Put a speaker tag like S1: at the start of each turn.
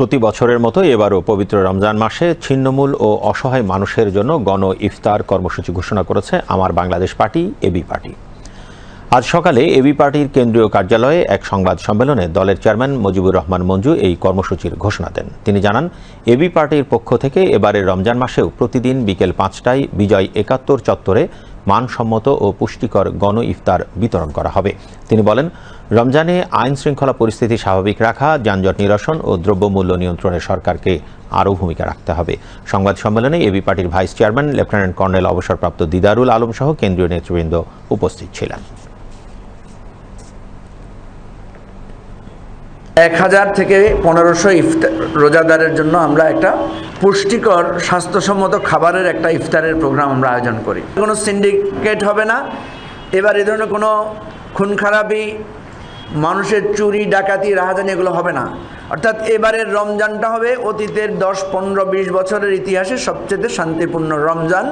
S1: প্রতি বছরের মতো এবারও পবিত্র রমজান মাসে ছিন্নমূল ও অসহায় মানুষের জন্য গণ ইফতার কর্মসূচি ঘোষণা করেছে আমার বাংলাদেশ পার্টি, এবি পার্টি। আজ সকালে এবি পার্টির কেন্দ্রীয় কার্যালয়ে এক সংবাদ সম্মেলনে দলের চেয়ারম্যান মুজিবুর রহমান মঞ্জু এই কর্মসূচির ঘোষণা দেন। তিনি জানান, এবি পার্টির পক্ষ থেকে এবারের রমজান মাসেও প্রতিদিন বিকেল পাঁচটায় বিজয় একাত্তর চত্বরে মানসম্মত ও পুষ্টিকর গণ ইফতার বিতরণ করা হবে। তিনি বলেন, রমজানে আইন শৃঙ্খলা পরিস্থিতি স্বাভাবিক রাখা, যানজট নিরসন ও দ্রব্যমূল্য নিয়ন্ত্রণে সরকারকে আরও ভূমিকা রাখতে হবে। সংবাদ সম্মেলনে এবি পার্টির ভাইস চেয়ারম্যান লেফটেন্যান্ট কর্নেল অবসরপ্রাপ্ত দিদারুল আলম সহ কেন্দ্রীয় নেতৃবৃন্দ উপস্থিত ছিলেন।
S2: এক হাজার থেকে পনেরোশো ইফতার রোজাদারের জন্য আমরা একটা পুষ্টিকর, স্বাস্থ্যসম্মত খাবারের একটা ইফতারের প্রোগ্রাম আমরা আয়োজন করি। কোনো সিন্ডিকেট হবে না। এবার এ ধরনের কোনো খুন খারাপি মানুষের চুরি, ডাকাতি, রাহাজানি এগুলো হবে না। অর্থাৎ এবারের রমজানটা হবে অতীতের দশ, পনেরো, বিশ বছরের ইতিহাসে সবচেয়ে শান্তিপূর্ণ রমজান।